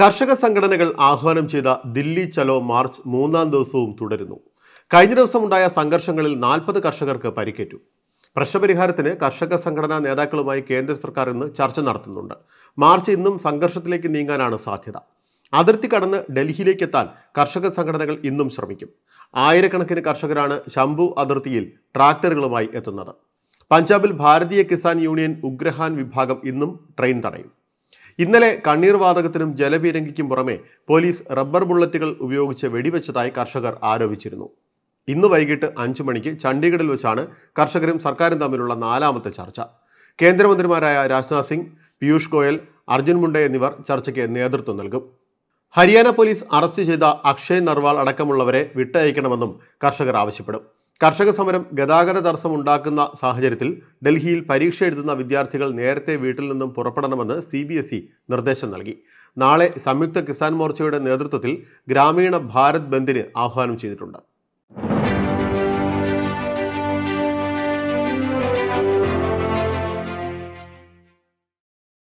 കർഷക സംഘടനകൾ ആഹ്വാനം ചെയ്ത ദില്ലി ചലോ മാർച്ച് മൂന്നാം ദിവസവും തുടരുന്നു. കഴിഞ്ഞ ദിവസമുണ്ടായ സംഘർഷങ്ങളിൽ നാൽപ്പത് കർഷകർക്ക് പരിക്കേറ്റു. പ്രശ്നപരിഹാരത്തിന് കർഷക സംഘടനാ നേതാക്കളുമായി കേന്ദ്ര സർക്കാർ ഇന്ന് ചർച്ച നടത്തുന്നുണ്ട്. മാർച്ച് ഇന്നും സംഘർഷത്തിലേക്ക് നീങ്ങാനാണ് സാധ്യത. അതിർത്തി കടന്ന് ഡൽഹിയിലേക്ക് എത്താൻ കർഷക സംഘടനകൾ ഇന്നും ശ്രമിക്കും. ആയിരക്കണക്കിന് കർഷകരാണ് ശംഭു അതിർത്തിയിൽ ട്രാക്ടറുകളുമായി എത്തുന്നത്. പഞ്ചാബിൽ ഭാരതീയ കിസാൻ യൂണിയൻ ഉഗ്രഹാൻ വിഭാഗം ഇന്നും ട്രെയിൻ തടയും. ഇന്നലെ കണ്ണീർ വാതകത്തിനും ജലപീരങ്കിക്കും പുറമെ പോലീസ് റബ്ബർ ബുള്ളറ്റുകൾ ഉപയോഗിച്ച് വെടിവെച്ചതായി കർഷകർ ആരോപിച്ചിരുന്നു. ഇന്ന് വൈകിട്ട് അഞ്ചു മണിക്ക് ചണ്ഡീഗഡിൽ വെച്ചാണ് കർഷകരും സർക്കാരും തമ്മിലുള്ള നാലാമത്തെ ചർച്ച. കേന്ദ്രമന്ത്രിമാരായ രാജ്നാഥ് സിംഗ് പീയൂഷ് ഗോയൽ അർജുൻ മുണ്ടെ എന്നിവർ ചർച്ചയ്ക്ക് നേതൃത്വം നൽകും. ഹരിയാന പോലീസ് അറസ്റ്റ് ചെയ്ത അക്ഷയ് നർവാൾ അടക്കമുള്ളവരെ വിട്ടയക്കണമെന്നും കർഷകർ ആവശ്യപ്പെടും. കർഷക സമരം ഗതാഗത തടസ്സം ഉണ്ടാക്കുന്ന സാഹചര്യത്തിൽ ഡൽഹിയിൽ പരീക്ഷ എഴുതുന്ന വിദ്യാർത്ഥികൾ നേരത്തെ വീട്ടിൽ നിന്നും പുറപ്പെടണമെന്ന് സി ബി എസ് ഇ നിർദ്ദേശം നൽകി. നാളെ സംയുക്ത കിസാൻ മോർച്ചയുടെ നേതൃത്വത്തിൽ ഗ്രാമീണ ഭാരത് ബന്ദിന് ആഹ്വാനം ചെയ്തിട്ടുണ്ട്.